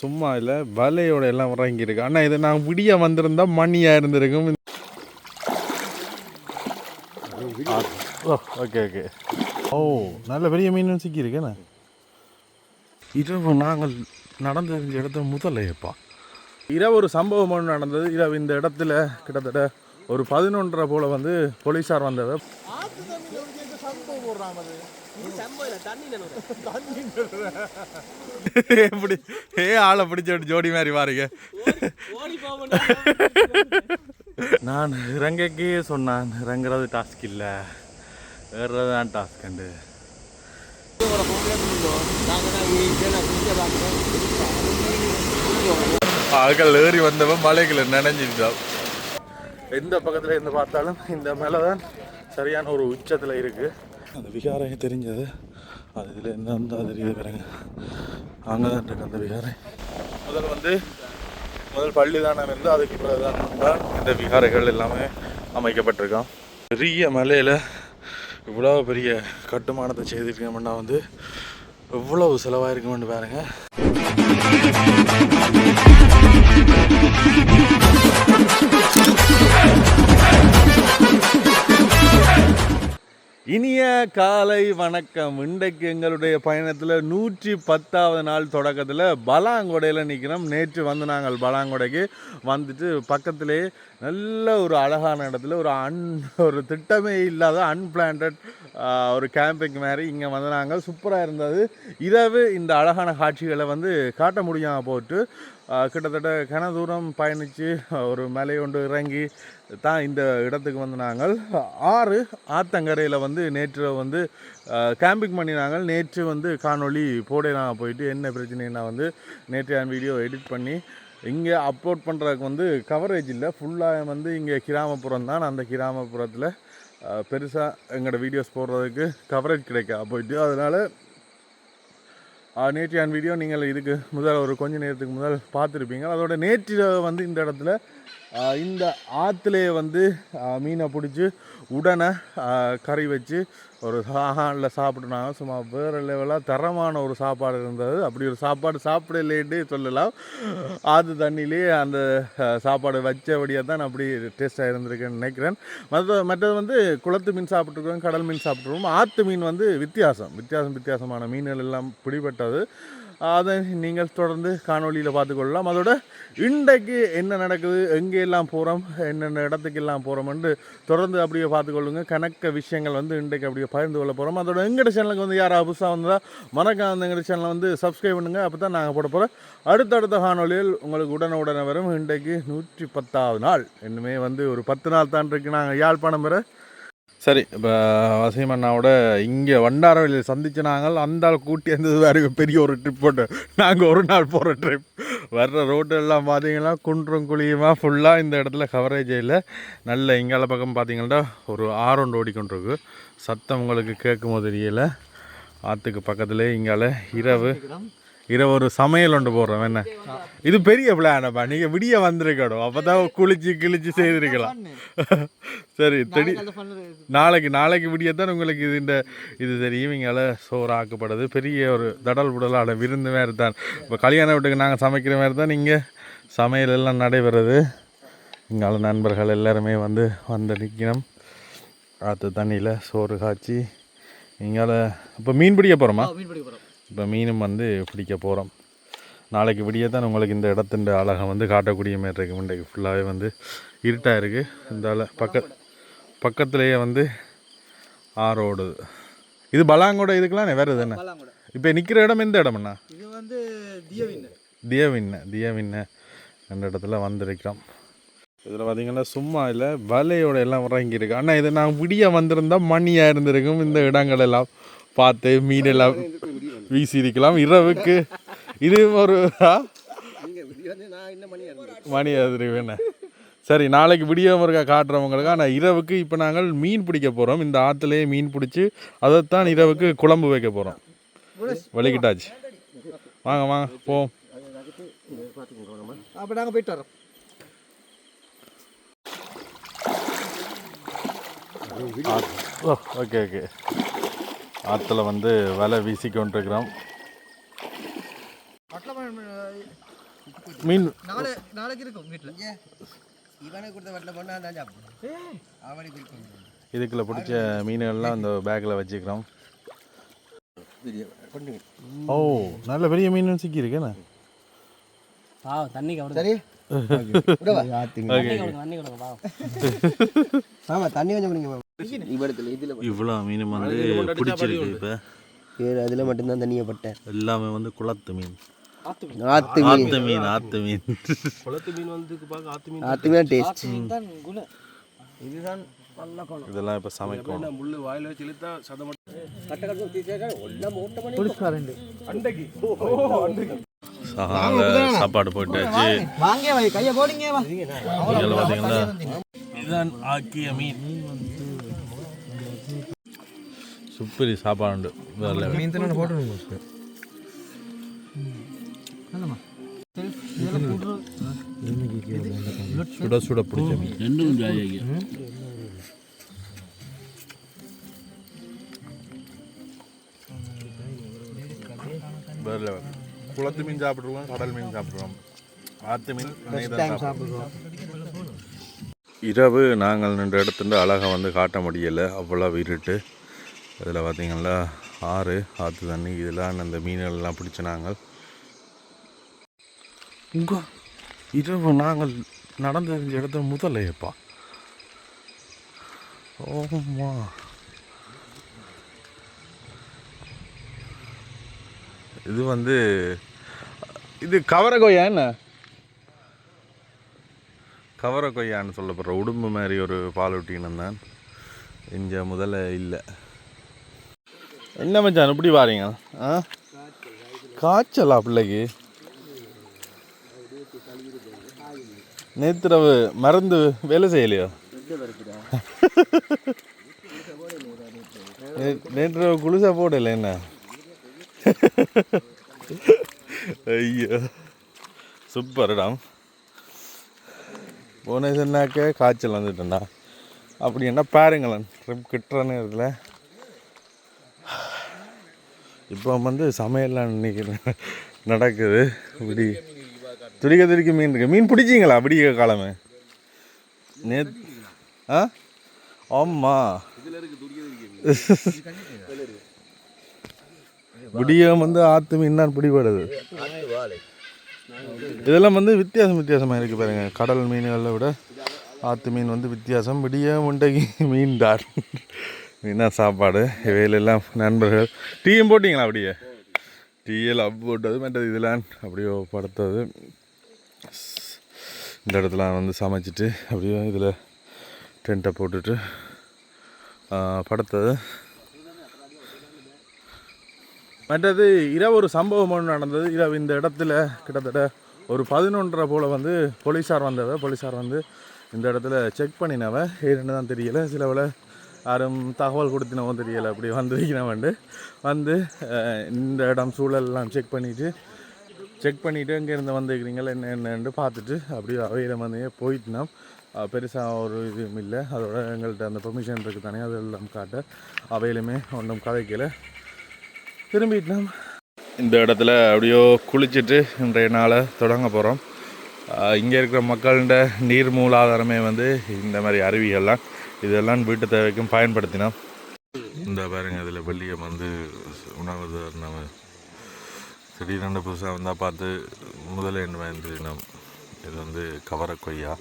சும்மா இல்லை வலையோட எல்லாம் இறங்கியிருக்கு அண்ணா இது நான் விடிய வந்திருந்தா மணியாக இருந்திருக்கும். Okay okay. ஓ நல்ல பெரிய மீன் சிக்கியிருக்கேண்ணே இரவு நாங்கள் நடந்து தெரிஞ்ச இடத்துல முதலையப்பா. இரவு ஒரு சம்பவம் ஒன்று நடந்தது. இரவு இந்த இடத்துல கிட்டத்தட்ட ஒரு பதினொன்றரை போல் வந்து போலீஸார் வந்தவர். எப்படி? ஏ ஆளை பிடிச்ச ஜோடி மாதிரி பாருங்க நான் இறங்கக்கே சொன்னான் இறங்குறது டாஸ்க் இல்லை. ஏறுறது தான் டாஸ்க் கண்டு. ஆட்கள் ஏறி வந்தவன் மலைகளை நினைஞ்சிட்டான் எந்த பக்கத்தில் இருந்து பார்த்தாலும் இந்த மேலே தான் சரியான ஒரு உச்சத்தில் இருக்குது அந்த விகாரம் தெரிஞ்சது. அது இதில் என்ன இருந்தா தெரியுது பாருங்க. அங்கே தான் இருக்கு அந்த விகாரை. முதல் வந்து முதல் பள்ளிதானம் இருந்து அதுக்கு பிறகுதான் தான் இந்த விகாரைகள் எல்லாமே அமைக்கப்பட்டிருக்கான் பெரிய மலையில் இவ்வளோ பெரிய கட்டுமானத்தை செய்திருக்கோம்னா வந்து. எவ்வளவு செலவாயிருக்குமென்னு பாருங்க. இனிய காலை வணக்கம். இன்றைக்கு எங்களுடைய பயணத்தில் நூற்றி பத்தாவது நாள் தொடக்கத்தில் பலாங்கொடையில் நிற்கிறோம் நேற்று வந்து நாங்கள் பலாங்கொடைக்கு வந்துட்டு பக்கத்திலே நல்ல ஒரு அழகான இடத்துல ஒரு அன் ஒரு திட்டமே இல்லாத அன்பிளான்ட் ஒரு கேம்பிங் மாதிரி இங்கே வந்து நாங்கள் சூப்பராக இருந்தது. இரவு இந்த அழகான காட்சிகளை வந்து காட்ட முடியாமல் போட்டு கிட்டத்தட்ட கன தூரம் பயணித்து ஒரு மலை இறங்கி தான் இந்த இடத்துக்கு வந்து நாங்கள். ஆறு ஆத்தங்கரையில் வந்து நேற்று வந்து கேம்பிங் பண்ணி நாங்கள் நேற்று வந்து காணொளி போடலாம் போயிட்டு என்ன பிரச்சனைனா வந்து நேற்று என் வீடியோ எடிட் பண்ணி இங்கே அப்லோட் பண்ணுறதுக்கு வந்து கவரேஜ் இல்லை. ஃபுல்லாக வந்து இங்கே கிராமப்புறம் தான். அந்த கிராமப்புறத்தில் பெருசாக எங்களோட வீடியோஸ் போடுறதுக்கு கவரேஜ் கிடைக்கா போயிட்டு. அதனால் நேற்றியான் நேற்று வீடியோ நீங்கள் இதுக்கு முதல் ஒரு கொஞ்ச நேரத்துக்கு முதல் பார்த்துருப்பீங்க. அதோட நேற்று வந்து இந்த இடத்துல இந்த ஆற்றுலேயே வந்து மீனை பிடிச்சி உடனே கறி வச்சு ஒரு சாகானில் சாப்பிட்டுனாங்க சும்மா வேறு லெவலாக தரமான ஒரு சாப்பாடு இருந்தது. அப்படி ஒரு சாப்பாடு சாப்பிடலேட்டே சொல்லலாம். ஆற்று தண்ணியிலே அந்த சாப்பாடு வச்சபடியாக தான் அப்படி டேஸ்ட்டாக இருந்திருக்குன்னு நினைக்கிறேன். மற்ற மற்றது வந்து குளத்து மீன் சாப்பிட்ருக்கோம் கடல் மீன் சாப்பிட்ருக்கோம் ஆற்று மீன் வந்து வித்தியாசம். வித்தியாசம் வித்தியாசமான மீன்கள் எல்லாம் பிடிபட்டது. அதை நீங்கள் தொடர்ந்து காணொலியில் பார்த்துக்கொள்ளலாம். அதோட இன்றைக்கு என்ன நடக்குது எங்கே எல்லாம் போகிறோம் என்னென்ன இடத்துக்கு எல்லாம் போகிறோம்னு தொடர்ந்து அப்படியே பார்த்துக்கொள்ளுங்க. கணக்க விஷயங்கள் வந்து இன்றைக்கு அப்படியே பகிர்ந்து கொள்ள போகிறோம் அதோட எங்கட சேனலுக்கு வந்து யாராவது புதுசாக வந்தால் மறக்காம அந்த எங்கட சேனலை வந்து சப்ஸ்கிரைப் பண்ணுங்கள் அப்போ தான் நாங்கள் போட போகிறோம் அடுத்தடுத்த காணொலியில் உங்களுக்கு உடனே உடனே வரும். இன்றைக்கு நூற்றி பத்தாவது நாள். இன்னுமே வந்து ஒரு பத்து நாள் தான் இருக்குது நாங்கள் யாழ்ப்பாணம் பெற சரி இப்போ வசீம் அண்ணாவோட இங்கே வண்டாரவெளியில் சந்திச்சு நாங்கள் அந்த ஆள் கூட்டி இருந்தது வேறு பெரிய ஒரு ட்ரிப் போட்டு. நாங்கள் ஒரு நாள் போகிற ட்ரிப் வர்ற ரோட்டெல்லாம் பார்த்தீங்கன்னா குன்றும் குழியுமா ஃபுல்லாக இந்த இடத்துல கவரேஜ் இல்லை. நல்ல இங்கால பக்கம் பார்த்தீங்கன்னா ஒரு ஆரோண்டு ஓடிக்கொண்டிருக்கு சத்தம் உங்களுக்கு கேட்கும் போது தெரியல. ஆற்றுக்கு பக்கத்துலேயே இங்கால இரவு. இரவு ஒரு சமையல் ஒன்று போடுறோம் என்ன? இது பெரிய பிளானப்பா நீங்கள் விடிய வந்திருக்கணும். அப்போ தான் குளிச்சு கிழிச்சு செய்திருக்கலாம். சரி தெடி நாளைக்கு நாளைக்கு விடியத்தான் உங்களுக்கு இது இந்த இது தெரியும் இங்கால சோறு ஆக்கப்படுது பெரிய ஒரு தடல் புடலான விருந்து மாதிரி தான் இப்போ கல்யாண வீட்டுக்கு நாங்கள் சமைக்கிற மாதிரி தான் இங்கே சமையல் எல்லாம் நடைபெறுது. இங்கால நண்பர்கள் எல்லாருமே வந்து வந்து நிற்கணும் ஆற்று தண்ணியில் சோறு காய்ச்சி இங்கால இப்போ மீன் பிடிக்க போகிறோமா மீன் பிடிக்க போகிறோம் இப்போ மீனும் வந்து பிடிக்க போகிறோம் நாளைக்கு விடிய தான் உங்களுக்கு இந்த இடத்தின் அழகை வந்து காட்டக்கூடிய மாதிரி இருக்கு இன்றைக்கு ஃபுல்லாகவே வந்து இருட்டாக இருக்குது இந்த பக்க பக்கத்துலேயே வந்து ஆறு ஓடுது இது பலாங்கோட இதுக்கெல்லாம் வேறு தானே இப்போ நிற்கிற இடம் எந்த இடம்ண்ணா இது வந்து தியவின் தியவின்ன தியவின்ன அந்த இடத்துல வந்திருக்கிறோம் இதில் பார்த்தீங்கன்னா சும்மா இல்லை வலையோட எல்லாம் இறங்கியிருக்கு. ஆனால் இது நான் விடிய வந்திருந்தா மணியாக இருந்திருக்கும் இந்த இடங்கள் எல்லாம். பார்த்து மீன் எல்லாம் வீசி இருக்கலாம் இரவுக்கு இது ஒரு? மணி அதிர்வேண்ணே சரி நாளைக்கு விடிய முருகா காட்டுறவங்களுக்கு ஆனால் இரவுக்கு இப்போ நாங்கள் மீன் பிடிக்க போகிறோம் இந்த ஆற்றுலேயே மீன் பிடிச்சி அதைத்தான் இரவுக்கு குழம்பு வைக்க போகிறோம் வெளிக்கிட்டாச்சு வாங்க வாங்க போவோம். அப்போ நாங்கள் போயிட்டு வரோம் ஓகே ஓகே. ஆற்றுல வந்து வலை வீசி கொண்டிருக்கிறோம் மீன். நாளை நாளைக்கு இருக்கும் வீட்டில் இதுக்குள்ள பிடிச்ச மீன்கள்லாம் அந்த பேக்கில் வச்சுக்கிறோம். ஓ நல்ல பெரிய மீன் சிக்கியிருக்கேண்ணே பாவம் தண்ணி கொஞ்சம் இவ்வளோ மீன் வந்து பிடிச்சிருக்கு இப்போ. வேறு அதில் மட்டும்தான் தண்ணியை பட்டேன் எல்லாமே வந்து குளத்து மீன். ஆத்து மீன். மீன். ஆத்து மீன் குளத்து மீன் வந்து பார்க்க ஆத்து மீன் ஆத்து மீன் டேஸ்ட் தான் குண இதுதான் இதெல்லாம் இப்போ சமைக்கும். முள்ளு வாயில வச்சு இழுத்தா சதம் சாப்பாடு இதில் பார்த்தீங்கன்னா இதுதான் ஆக்கிய மீன். சுப்பரி சாப்பாடு வேற மீன் தானே போட்டுருங்க என்னம்மா? சுட சுட பிடிச்ச மீன். ரெண்டும் ஜாலியாக வேற level. குளத்து மீன் சாப்பிட்ருவோம் கடல் மீன் சாப்பிட்ருவோம் ஆத்து மீன் சாப்பிடுவோம் இரவு நாங்கள் நின்ற இடத்துல அழகாக வந்து காட்ட முடியலை. அவ்வளோ இருட்டு. இதில் பார்த்திங்கன்னா ஆறு ஆற்று தண்ணி இதெல்லாம் அந்த மீன்கள்லாம் பிடிச்ச நாங்கள். உங்க இரவு நாங்கள் நடந்த இடத்துல முதலையப்பா. ஓமா இது வந்து இது கவர கொய்யா என்ன? கவர கொய்யான்னு சொல்லப்படுற உடும்பு மாதிரி ஒரு பாலூட்டினம் தான் இங்கே முதல்ல இல்லை. என்ன மச்சான் இப்படி பாருங்க ஆ? காய்ச்சலா பிள்ளைக்கு? நேத்திரவு மருந்து வேலை செய்யலையோ? நேற்று நேற்றிரவு குளிசா போடல என்ன? ஐயோ சூப்பர்டாம் போன சொன்னாக்க காய்ச்சல் வந்துட்டேன்டா அப்படி என்ன பாருங்களேன் ட்ரிப் கிட்டுற நேரத்தில் இப்போ வந்து சமையல்லாம் இன்னைக்கு நடக்குது. இப்படி துடிக்க துடிக்க மீன் இருக்கு. மீன் பிடிச்சிங்களா? விடிய காலமே. நே ஆ? ஆமாம் விடியம் வந்து ஆத்து மீன் தான் பிடிபடுது. இதெல்லாம் வந்து வித்தியாசம் வித்தியாசமாக இருக்குது பாருங்க. கடல் மீன்களை விட ஆத்து மீன் வந்து வித்தியாசம். விடிய முண்டைக்கு மீன் தான். இதுதான் சாப்பாடு? இவையிலெல்லாம் நண்பர்கள். டீயும் போட்டிங்களா அப்படியே? டீயில் அப் போட்டது மற்றது இதெல்லாம் அப்படியே படுத்தது. இந்த இடத்துல வந்து சமைச்சிட்டு அப்படியே இதில் டென்ட்டை போட்டுட்டு படுத்தது. மற்றது இரவு ஒரு சம்பவம் ஒன்று நடந்தது. இரவு இந்த இடத்துல கிட்டத்தட்ட ஒரு பதினொன்றரை போல் வந்து போலீஸார் வந்தவ போலீஸார் வந்து இந்த இடத்துல செக் பண்ணினவ. ஏன்னு தான் தெரியல. சிலவில் யாரும் தகவல் கொடுத்தினவோ தெரியலை. அப்படி வந்திருக்கிறவன்ட்டு வந்து இந்த இடம் சூழலெல்லாம் செக் பண்ணிவிட்டு செக் பண்ணிவிட்டு இங்கேருந்து வந்துருக்கிறீங்களா என்ன என்னென்னு பார்த்துட்டு அப்படியே அவையில வந்து போயிட்டுனோம் பெருசாக ஒரு இதுவும் இல்லை. அதோட எங்கள்கிட்ட அந்த பெர்மிஷன் இருக்குது தானே அதெல்லாம் காட்ட அவையிலுமே ஒன்றும் கதைக்கல. திரும்பிட்டோம் இந்த இடத்துல அப்படியோ குளிச்சுட்டு இன்றைய நாளை தொடங்க போகிறோம். இங்கே இருக்கிற மக்கள்கிட்ட நீர் மூலாதாரமே வந்து இந்த மாதிரி அருவிகள்லாம் இதெல்லாம் வீட்டு தேவைக்கும் பயன்படுத்தினோம் இந்த பாருங்க இதில் வெள்ளியம் வந்து உணவு நம்ம திடீரென்று புதுசாக வந்தால் பார்த்து முதல்ல என்ன வாங்கினோம் இது வந்து கவர கொய்யா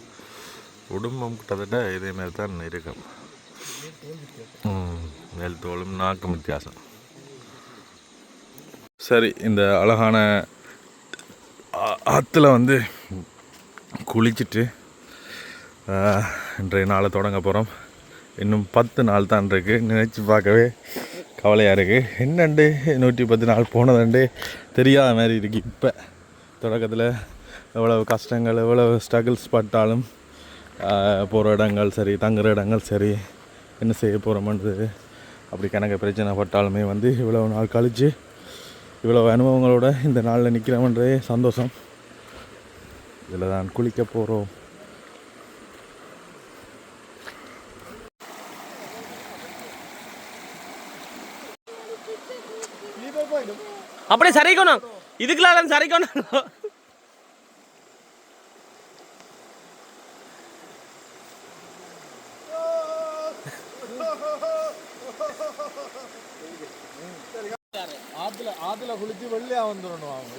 உடும்பம் கிட்டத்தட்ட இதே மாதிரி தான் இருக்கும் மேல் தோலும் நாக்கும் வித்தியாசம். சரி இந்த அழகான ஆற்றுல வந்து குளிச்சுட்டு இன்றைய நாளை தொடங்க போகிறோம் இன்னும் பத்து நாள் தான் இருக்கு. நினச்சி பார்க்கவே கவலையாக இருக்குது என்னண்டு? நூற்றி பத்து நாள் போனதுண்டு. தெரியாத மாதிரி இருக்கு இப்போ. தொடக்கத்தில் எவ்வளவு கஷ்டங்கள் எவ்வளவு ஸ்ட்ரகிள்ஸ் பட்டாலும் போகிற இடங்கள் சரி தங்குற இடங்கள் சரி என்ன செய்ய போகிறோமன்றது அப்படி கணக்கு பிரச்சனை பட்டாலுமே வந்து இவ்வளோ நாள் கழித்து இவ்வளவு அனுபவங்களோட இந்த நாளில் நிற்கிறோம்ன்றதே சந்தோஷம். இதில் தான் குளிக்க போகிறோம் அப்படியே சரிக்கணும் இதுக்குலாம் சரிக்கணும் ஆத்துல ஆத்துல குளிச்சு வெள்ளையா வந்துடணும் அவங்க.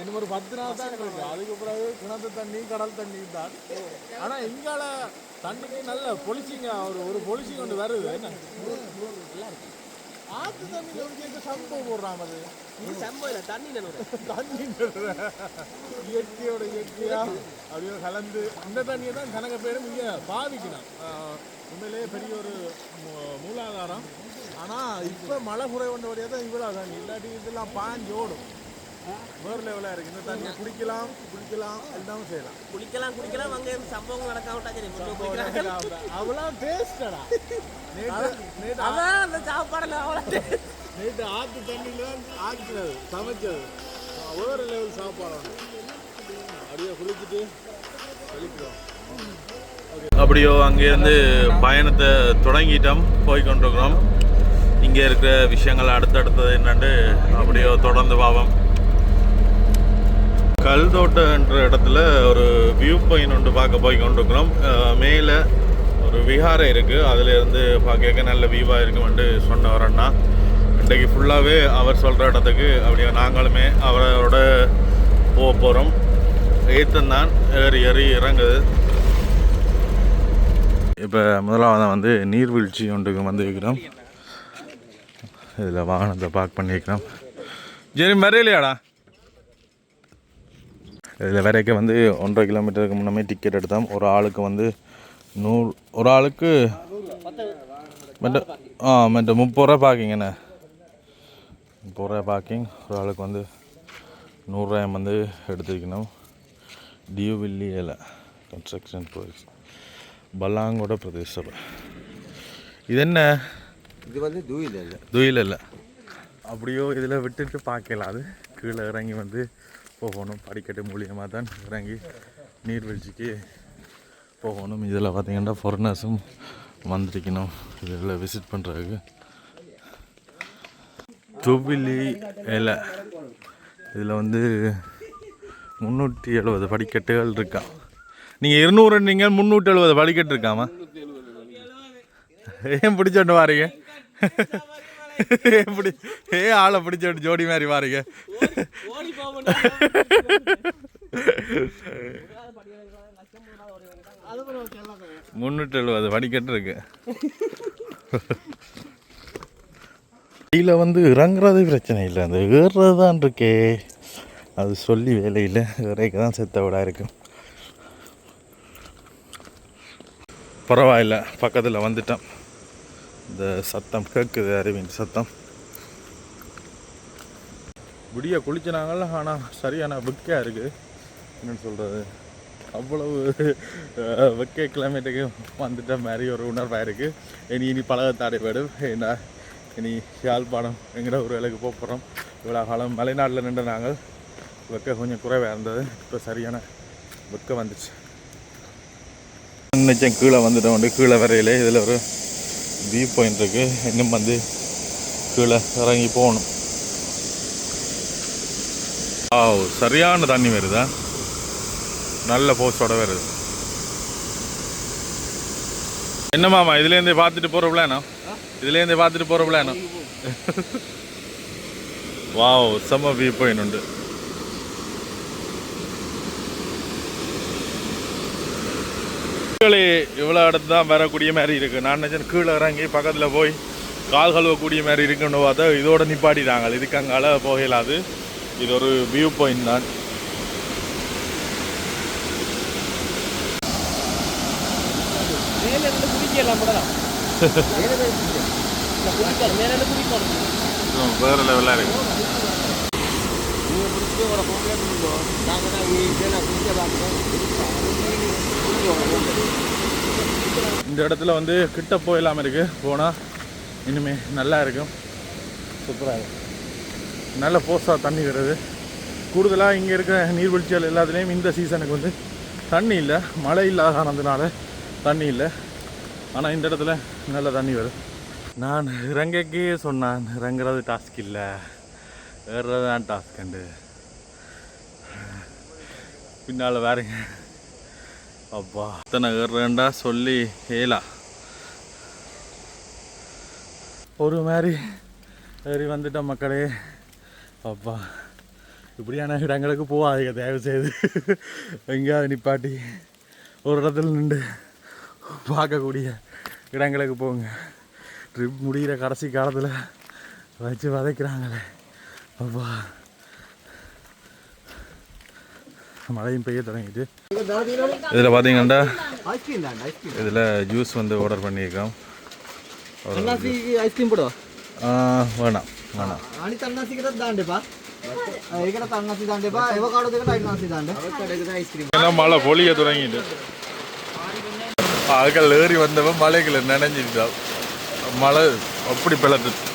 இன்னும் ஒரு பத்து நாள் தான் இருக்கு. அதுக்கு பிறகு கிணத்து தண்ணி கடல் தண்ணி தான். ஆனா எங்கால தண்ணிக்கு நல்ல பொலிசிங்க. ஒரு ஒரு பொலிசிங் ஒன்று வருது. என்ன? ஆத்து தண்ணியில வந்து சம்பவம் போடுறாங்க அது தண்ணி இயற்கையோட இயற்கையா? அப்படியே கலந்து இந்த தண்ணியை தான் கணக்க பேரும் இங்க பாவிக்கணும் ஆஹ் உண்மையிலேயே பெரிய ஒரு மூலாதாரம். ஆனா இப்ப மழை குறைவண்ட வழியா தான் இவ்வளவு தண்ணி. இல்லாட்டி இதெல்லாம் பாஞ்சு ஓடும். வேறு லெவலாக இருக்கு. இந்த தண்ணியை குடிக்கலாம் குடிக்கலாம் எல்லாமே செய்யலாம். குளிக்கலாம் குளிக்கலாம் அங்க சம்பவம் நடக்க விட்டா சரி குளிக்கலாம். அவ்வளோ டேஸ்டடா நேற்று நேற்று அதான் அந்த சாப்பாடுல அவ்வளோ நேற்று ஆத்து தண்ணியில் ஆக்கினது சமைச்சது. வேறு லெவல் சாப்பாடு அப்படியே குளிச்சுட்டு வெளிக்கிறோம் அப்படியோ அங்கேருந்து பயணத்தை தொடங்கிட்டோம் போய் கொண்டிருக்கிறோம் இங்கே இருக்கிற விஷயங்கள் அடுத்தடுத்தது என்னண்டு அப்படியோ தொடர்ந்து பாவம் கல்தோட்டன்ற இடத்துல ஒரு வியூ பாயிண்ட் ஒன்று பார்க்க போய் கொண்டிருக்கிறோம். மேலே ஒரு விஹாரம் இருக்குது அதுலேருந்து பார்க்க நல்ல வியூவாக இருக்குமென்று சொன்னவர் அண்ணா. இன்றைக்கு ஃபுல்லாகவே அவர் சொல்கிற இடத்துக்கு அப்படியே நாங்களுமே அவரோட போக போகிறோம் ஏத்தந்தான் ஏறி ஏறி இறங்குது. இப்போ முதலாவது வந்து நீர்வீழ்ச்சி ஒன்றுக்கு வந்துருக்கிறோம். இதில் வாகனத்தை பார்க் பண்ணியிருக்கிறோம் சரி மறையிலையாடா? இதில் வரைக்கும் வந்து ஒன்றரை கிலோமீட்டருக்கு முன்னமே டிக்கெட் எடுத்தோம். ஒரு ஆளுக்கு வந்து நூறு ஒரு ஆளுக்கு மற்ற ஆ மற்ற முப்பது ரூபா பார்க்கிங்கண்ணே முப்பது ரூபா பார்க்கிங் ஒரு ஆளுக்கு வந்து நூறுரூவாயம் வந்து எடுத்துக்கணும். டியூவில்லி ஏல கன்ஸ்ட்ரக்ஷன் ப்ராஜெக்ட் பல்லாங்கோட பிரதேச சபை இது என்ன? இது வந்து தூயில் இல்லை துயில் இல்லை அப்படியோ இதில் விட்டுட்டு பார்க்கலாம். அது கீழே இறங்கி வந்து போகணும். படிக்கட்டு மூலியமாக தான் இறங்கி நீர்வீழ்ச்சிக்கு போகணும். இதில் பார்த்திங்கன்னா ஃபாரினர்ஸும் வந்திருக்கணும். இதில் விசிட் பண்ணுறதுக்கு துவிலி இலை. இதில் வந்து முந்நூற்றி எழுபது படிக்கட்டுகள் இருக்கா. நீங்கள் இருநூறுன்றீங்க முந்நூற்றி எழுபது படிக்கட்டு இருக்காமா? ஏன் பிடிச்சோண்டு வாரீங்க? எப்படி? ஏ ஆளை பிடிச்ச ஜோடி மாதிரி பாருங்க முன்னூற்றி எழுபது படிக்கட்டு இருக்கு கீழே வந்து இறங்குறது பிரச்சனை இல்லை. அந்த ஏறுறது தான் இருக்கே. அது சொல்லி வேலையில் இறக்க தான் செத்த விடா இருக்கும் பரவாயில்ல பக்கத்தில் வந்துட்டோம். இந்த சத்தம் கேட்குது அறிவின் சத்தம். விடிய குளிச்சினாங்கல்ல ஆனால் சரியான வெக்கையாக இருக்குது என்னன்னு சொல்கிறது அவ்வளவு வெக்கை கிளைமேட்டுக்கு வந்துட்ட மாதிரி ஒரு உணர்வாக இருக்குது இனி இனி பழகத்தாடை வேடும் என்ன இனி யாழ்ப்பாணம் எங்கட ஒரு வேலைக்கு போக போகிறோம் இவ்வளோ காலம் மலைநாட்டில் நின்று நாங்கள். வெக்கை கொஞ்சம் குறைவாக இருந்தது. இப்போ சரியான வெக்கை வந்துச்சு. நிச்சயம் கீழே வந்துட்டோம். கீழே வரையிலே இதில் ஒரு வியூ பாயிண்ட் இருக்குது இன்னும் வந்து கீழே இறங்கி போகணும். ஆ சரியான தண்ணி வருதா? நல்ல போஸ்டோட வருது. என்ன மாமா இதுலேருந்தே பார்த்துட்டு போகிற பிளானோ இதுலேருந்தே பார்த்துட்டு போகிற பிளானோ வாவ் செம்ம வியூ பாயிண்ட் உண்டு. கீழே இவ்வளோ இடத்து தான் வரக்கூடிய மாதிரி இருக்குது நான் நினச்சேன் கீழே இறங்கி பக்கத்தில் போய் கால் கழுவக்கூடிய மாதிரி இருக்குன்னு பார்த்தா இதோட நிப்பாட்டிட்டாங்க. இதுக்கு அங்கால போகலாது. இது ஒரு வியூ பாயிண்ட் தான். வேறு லெவலாக இருக்கு. இந்த இடத்துல வந்து கிட்ட போயிடலாம இருக்கு. போனால் இனிமே நல்லா இருக்கும். சூப்பராக இருக்கும் நல்ல போஸ்டாக தண்ணி வருது. கூடுதலாக இங்கே இருக்கிற நீர்வீழ்ச்சிகள் எல்லாத்துலேயும் இந்த சீசனுக்கு வந்து தண்ணி இல்லை. மழை இல்லாத காரணத்தினால தண்ணி இல்லை. ஆனால் இந்த இடத்துல நல்ல தண்ணி வருது. நான் இறங்கக்கே சொன்னான். இறங்குறது டாஸ்க் இல்லை. ஏறுறது தான் டாஸ்க் கண்டு. பின்னால் வேறங்க. அப்பா. இத்தனை ஏறுறேன்டா சொல்லி ஏலா ஒரு மாதிரி ஏறி வந்துட்டோம் மக்களே. அப்பா இப்படியான இடங்களுக்கு போகாதீங்க தயவு செய்து எங்கேயாவது நிப்பாட்டி ஒரு இடத்துல நின்று பார்க்கக்கூடிய இடங்களுக்கு போங்க. ட்ரிப் முடிகிற கடைசி காலத்தில் வச்சு வதைக்கிறாங்களே. அப்பா. மழையும் பெய்ய தொடங்கிது இதில் பார்த்தீங்கன்னா இதில் ஜூஸ் வந்து ஆர்டர் பண்ணியிருக்கோம். ஐஸ்கிரீம் போடுவோம் வேணாம் வேணாம். மழை பொழிய தொடங்கிட்டு. ஆக்கள் ஏறி வந்தவன் மலைகளை நினைஞ்சிட்டான். மழை அப்படி பிளத்துட்டு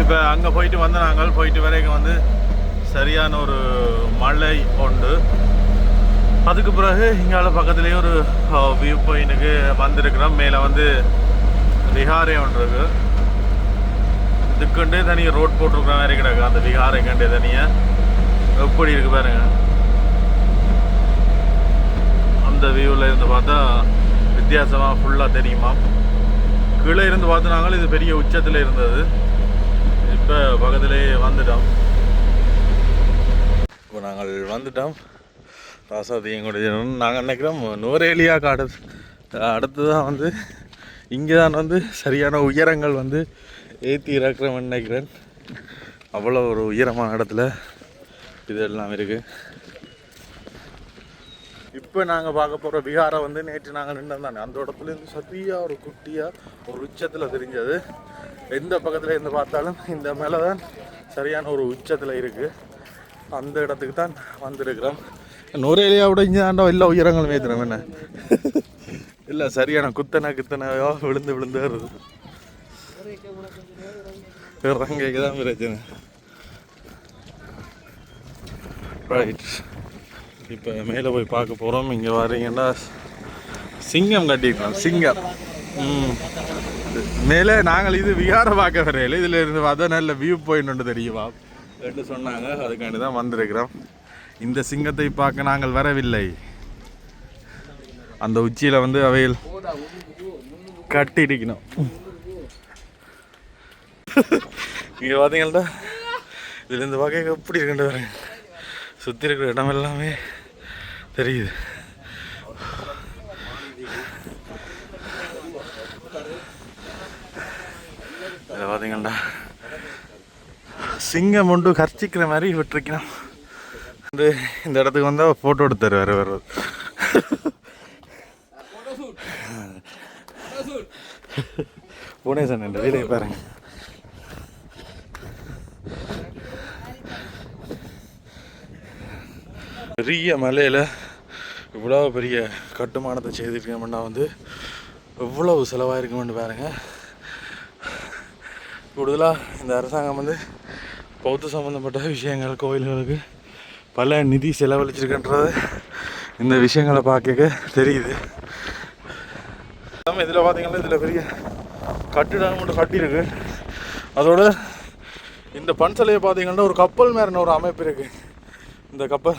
இப்போ அங்கே போயிட்டு வந்த நாங்கள் போயிட்டு வரைக்கும் வந்து சரியான ஒரு மழை உண்டு. அதுக்கு பிறகு இங்கால பக்கத்துலேயே ஒரு வியூ பாயிண்ட்டுக்கு வந்திருக்கிறோம். மேலே வந்து விஹாரே ஒன்று இருக்குது இதுக்குண்டே தனியாக ரோட் போட்டிருக்கிற மாதிரி கிடக்கு. அந்த விஹாரை கண்டு தனியாக எப்படி இருக்கு பாருங்க. அந்த வியூவில் இருந்து பார்த்தா வித்தியாசமாக ஃபுல்லாக தெரியுமா கீழே இருந்து பார்த்துனாங்களும் இது பெரிய உச்சத்தில் இருந்தது. இப்போ பக்கத்துலேயே வந்துட்டோம். இப்போ நாங்கள் வந்துட்டோம். ராசாதி எங்களுடைய நாங்கள் நினைக்கிறோம் நூரேலியா காடு அடுத்ததான் வந்து இங்கே தான் வந்து சரியான உயரங்கள் வந்து ஏற்றி இறக்குறோம்னு நினைக்கிறேன். அவ்வளோ ஒரு உயரமான இடத்துல இது எல்லாம் இருக்குது இப்போ நாங்கள் பார்க்க போகிற விகாரம் வந்து நேற்று நாங்கள் நின்று தானே. அந்த இடத்துலேருந்து சரியாக ஒரு குட்டியாக ஒரு உச்சத்தில் தெரிஞ்சது. எந்த பக்கத்தில் இருந்து பார்த்தாலும் இந்த மேலே தான் சரியான ஒரு உச்சத்தில் இருக்குது அந்த இடத்துக்கு தான் வந்திருக்கிறோம். நுரையிலேயோட இங்கே தாண்டா எல்லா உயரங்களும் ஏற்றுறோம் என்ன? இல்லை சரியான குத்தனை குத்தனையோ விழுந்து விழுந்து வருது. இறங்கைக்கு தான் பிரச்சனை. ரைட் இப்போ மேலே போய் பார்க்க போகிறோம். இங்கே வரீங்கன்னா சிங்கம் கட்டியிருக்கோம். சிங்கம். ம். மேலே நாங்கள் இது விகாரம் பார்க்க வரையில. இதில் இருந்து பார்த்தா நல்ல வியூ பாயிண்ட் ஒன்று தெரியுமா? என்று சொன்னாங்க. அதுக்காண்டி தான் வந்திருக்கிறோம். இந்த சிங்கத்தை பார்க்க நாங்கள் வரவில்லை. அந்த உச்சியில் வந்து அவையில் கட்டியிருக்கணும். இங்கே பார்த்தீங்கன்னா இதுலேருந்து வகை எப்படி இருக்குன்னு வரேன் சுற்றி இருக்கிற இடம் எல்லாமே தெரியுது. இதில் பார்த்தீங்கன்னா சிங்கம் ஒன்று கர்ச்சிக்கிற மாதிரி விட்டுருக்கணும். வந்து இந்த இடத்துக்கு வந்தால் ஃபோட்டோ எடுத்தார் வேறு வேறு புனேசன் என்ற வீடியோ பாருங்க. பெரிய மலையில் இவ்வளோ பெரிய கட்டுமானத்தை செய்திருக்கோம்னா வந்து எவ்வளவு செலவாயிருக்குமென்னு பாருங்கள் கூடுதலாக இந்த அரசாங்கம் வந்து பௌத்த சம்மந்தப்பட்ட விஷயங்கள் கோயில்களுக்கு பல நிதி செலவழிச்சிருக்கின்றது இந்த விஷயங்களை பார்க்க தெரியுது. இதில் பார்த்தீங்கன்னா இதில் பெரிய கட்டிடம் மட்டும் கட்டியிருக்கு. அதோட இந்த பன்சலையை பார்த்தீங்கன்னா ஒரு கப்பல் மேரின ஒரு அமைப்பு இருக்குது இந்த கப்பல்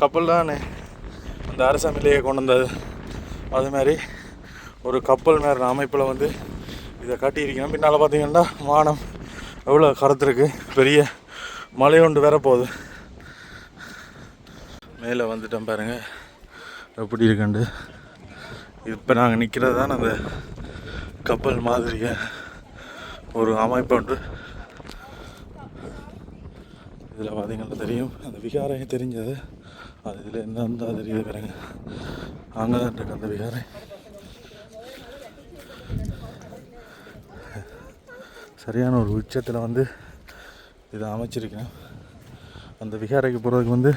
கப்பல் தான்? அந்த அரசமில்லையை கொண்டு வந்தது. அது மாதிரி ஒரு கப்பல் மாதிரி அமைப்பில் வந்து இதை கட்டியிருக்கணும் பின்னால் பார்த்தீங்கன்னா வானம் எவ்வளோ கருத்துருக்கு. பெரிய மலை ஒன்று வேற போகுது. மேலே வந்துட்டோம் பாருங்கள் எப்படி இருக்குண்டு? இப்போ நாங்கள் நிற்கிறது தான் அந்த கப்பல் மாதிரிய ஒரு அமைப்பு உண்டு. இதில் பார்த்தீங்கன்னா தெரியும். அந்த விகாரம் தெரிஞ்சது. அது இதில் என்ன இருந்தால் தெரியுது பாருங்க. அங்கே தான் இருக்கு அந்த விகாரை. சரியான ஒரு உச்சத்தில் வந்து இதை அமைச்சிருக்கேன். அந்த விகாரைக்கு போகிறதுக்கு வந்து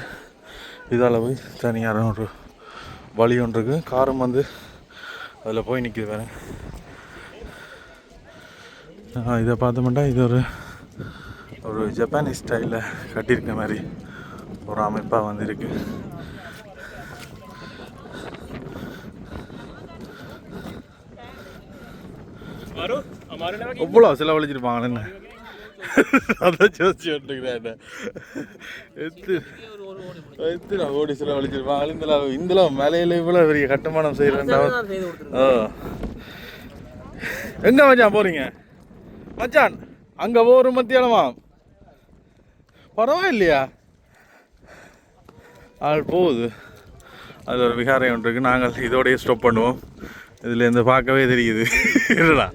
இதால் போய் தனியான ஒரு வழி ஒன்று இருக்குது காரும் வந்து அதில் போய் நிற்கிது வேறு இதை பார்த்தோம்னா இது ஒரு ஒரு ஜப்பானீஸ் ஸ்டைலில் கட்டியிருக்க மாதிரி. ஒரு அமைப்பாக வந்து இருக்கு எவ்வளோ செலவழிச்சிருப்பாங்க என்ன? அதான் யோசிச்சு விட்டுக்கிறேன் எத்து எத்தனை ஓடி செலவழிச்சிருப்பாங்க இந்த இந்த மலையில இவ்வளோ பெரிய கட்டுமானம் செய்கிறேன்டா ஓ எங்க மச்சான் போறீங்க? மச்சான் அங்கே ஒரு மத்தியானமா? பரவாயில்லையா? ஆள் போகுது. அதில் ஒரு விகாரம் ஒன்று இருக்குது நாங்கள் இதோடய ஸ்டாப் பண்ணுவோம். இதுலேருந்து பார்க்கவே தெரியுது. இல்லைடா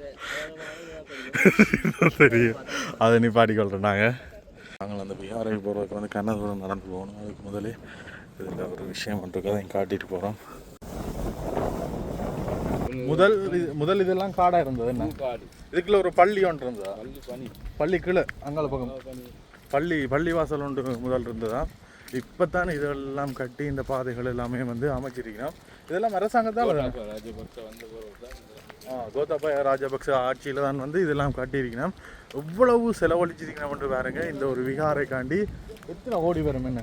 தெரியும். அதை நீ பாடிக்கொள்கிறோம் நாங்கள் நாங்கள் அந்த விகாரை போகிறதுக்கு வந்து கண்ணதூரம் நடந்து போகணும். அதுக்கு முதலே இதில் ஒரு விஷயம் ஒன்று அதை காட்டிட்டு போகிறோம் முதல் இது- முதல் இதெல்லாம் காடாக இருந்தது. என்ன? இதுக்குள்ள ஒரு பள்ளி ஒன்று இருந்ததா? பள்ளி கீழே அங்கால பக்கம். பள்ளி பள்ளி வாசல் ஒன்று முதல் இருந்ததா? இப்போ தானே இதெல்லாம் கட்டி இந்த பாதைகள் எல்லாமே வந்து அமைச்சிருக்கிறோம். இதெல்லாம் அரசாங்கத்தால் ஆ கோத்தாபாய ராஜபக்ச ஆட்சியில் தான் வந்து இதெல்லாம் கட்டியிருக்கிறோம். எவ்வளவு செலவழிச்சிருக்கிறோம் என்று பாருங்க இந்த ஒரு விகாரைக்காண்டி எத்தனை ஓடி வரும் என்ன?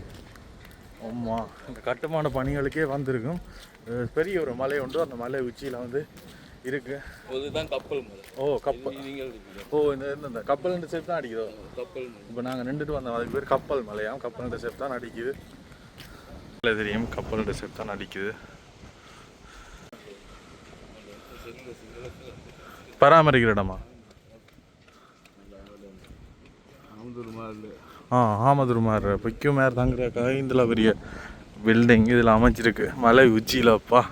ஆமாம் இந்த கட்டுமான பணிகளுக்கே வந்திருக்கும். பெரிய ஒரு மலை உண்டு. அந்த மலை உச்சியில் வந்து இருக்கு. அதுதான் கப்பல் மலை ஓ கப்பல். நீங்கள் ஓ இந்த இந்த- இந்த கப்பல் சேஃப் தான் அடிக்குதோ? கப்பல் இப்போ நாங்கள் நின்றுட்டு வந்தோம். அதுக்கு பேர் கப்பல் மலையாம். கப்பல் சேஃப் தான் அடிக்குது. இல்லை தெரியும். கப்பல் சேஃப் தான் அடிக்குது. பராமரிக்கிற இடமா? ஆ ஆமதுருமார் பொய்க்கும் மேர் தங்குற இதில் பெரிய பில்டிங் இதில் அமைச்சிருக்கு மலை உச்சியிலப்பா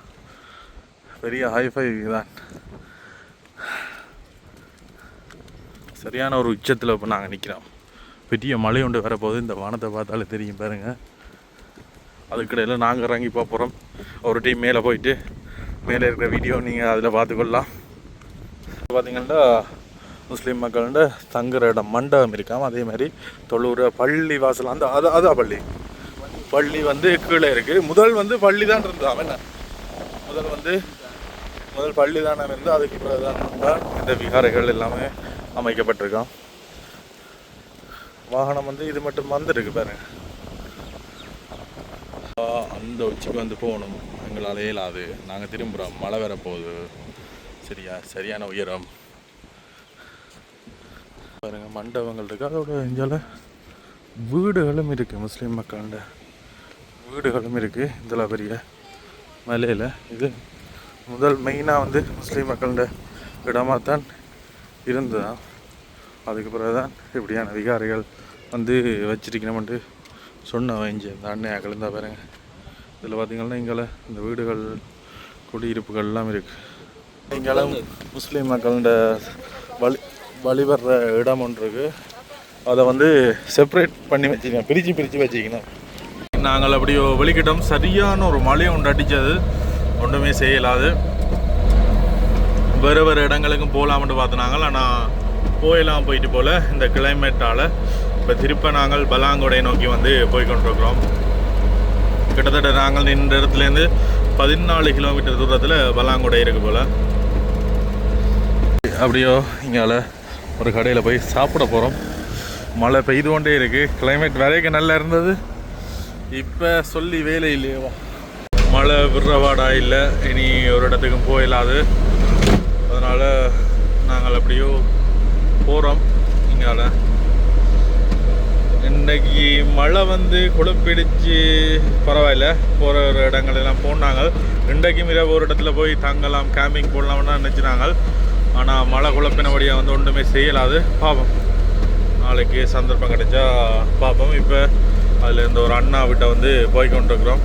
பெரிய ஹைஃபை தான். சரியான ஒரு உச்சத்தில் இப்போ நாங்கள் நிற்கிறோம் பெரிய மலை ஒன்று வரப்போகுது. இந்த வானத்தை பார்த்தாலே தெரியும் பாருங்கள் அதுக்கிடையில் நாங்கள் இறங்கி போகிறோம் ஒரு டீம் மேலே போயிட்டு மேலே இருக்கிற வீடியோ நீங்கள் அதில் பார்த்துக்கொள்ளலாம். பார்த்தீங்கன்னா முஸ்லீம் மக்கள்கிட்ட தங்குற இடம் மண்டபம் இருக்காம. அதே மாதிரி தொண்ணூறு பள்ளி வாசல். அந்த அது அதான் பள்ளி. பள்ளி வந்து கீழே இருக்குது முதல் வந்து பள்ளி தான் இருந்தான் என்ன? முதல் வந்து முதல் பள்ளி தானே இருந்து அதுக்கு பிறகு தான் இந்த விகாரைகள் எல்லாமே அமைக்கப்பட்டிருக்கான். வாகனம் வந்து இது மட்டும் வந்துருக்கு பாருங்க. அந்த உச்சிக்கு வந்து போகணும். எங்களால் இயலாது. நாங்கள் திரும்புகிறோம் மழை வர போகுது சரியா? சரியான உயரம். பாருங்க மண்டபங்கள் இருக்கு. அதோட இஞ்சால வீடுகளும் இருக்கு. முஸ்லீம் மக்கள்கிட்ட வீடுகளும் இருக்கு. இதில் பெரிய மலையில். இது முதல் மெயினாக வந்து முஸ்லீம் மக்களோட இடமாக தான் இருந்ததான் அதுக்கு பிறகு தான் இப்படியான விகாரிகள் வந்து வச்சிருக்கணும்ட்டு சொன்ன வைஞ்சு. இந்த அண்ணையாக்கள் இருந்தால் பாருங்க. இதில் பார்த்தீங்கன்னா இங்கே இந்த வீடுகள் குடியிருப்புகள் எல்லாம் இருக்கு. இங்கெல்லாம் முஸ்லீம் மக்களோட வழி வழிபடுற இடம் ஒன்று இருக்கு. அதை வந்து செப்பரேட் பண்ணி வச்சுக்கணும் பிரித்து பிரித்து வச்சுக்கணும் நாங்கள் அப்படியோ வெளிக்கிட்டோம். சரியான ஒரு மழையை ஒன்று அடித்தது ஒன்றுமே செய்யலாது. வேறு வேறு இடங்களுக்கும் போகலாம்னு பார்த்தினாங்க. ஆனால் போயெல்லாம் போயிட்டு போல் இந்த கிளைமேட்டால் இப்போ திருப்ப நாங்கள் பலாங்கொடை நோக்கி வந்து போய்கொண்டிருக்கிறோம். கிட்டத்தட்ட நாங்கள் நின்ற இடத்துலேருந்து பதினாலு கிலோமீட்டர் தூரத்தில் பலாங்குடை இருக்கு போல். அப்படியோ இங்கால ஒரு கடையில் போய் சாப்பிட போகிறோம் மழை பெய்து கொண்டே இருக்குது கிளைமேட் வரைக்கும் நல்லா இருந்தது. இப்போ சொல்லி வேலை இல்லையேவா? மழை விடுறவாடா இல்லை இனி ஒரு இடத்துக்கும் போயிடாது அதனால் நாங்கள் அப்படியோ போகிறோம் இங்கால. இன்றைக்கி மழை வந்து குழப்பிடிச்சு பரவாயில்ல போகிற ஒரு இடங்கள் எல்லாம் போனாங்க. இன்றைக்கும் இரவு ஒரு இடத்துல போய் தங்கலாம் கேம்பிங் போடலாம்னு நினச்சினாங்க. ஆனால் மழை குழப்பினபடியாக வந்து ஒன்றுமே செய்யலாது பார்ப்போம் நாளைக்கு சந்தர்ப்பம் கிடைச்சா பார்ப்போம் இப்போ அதில் இந்த ஒரு அண்ணா விட்ட வந்து போய் கொண்டிருக்கிறோம்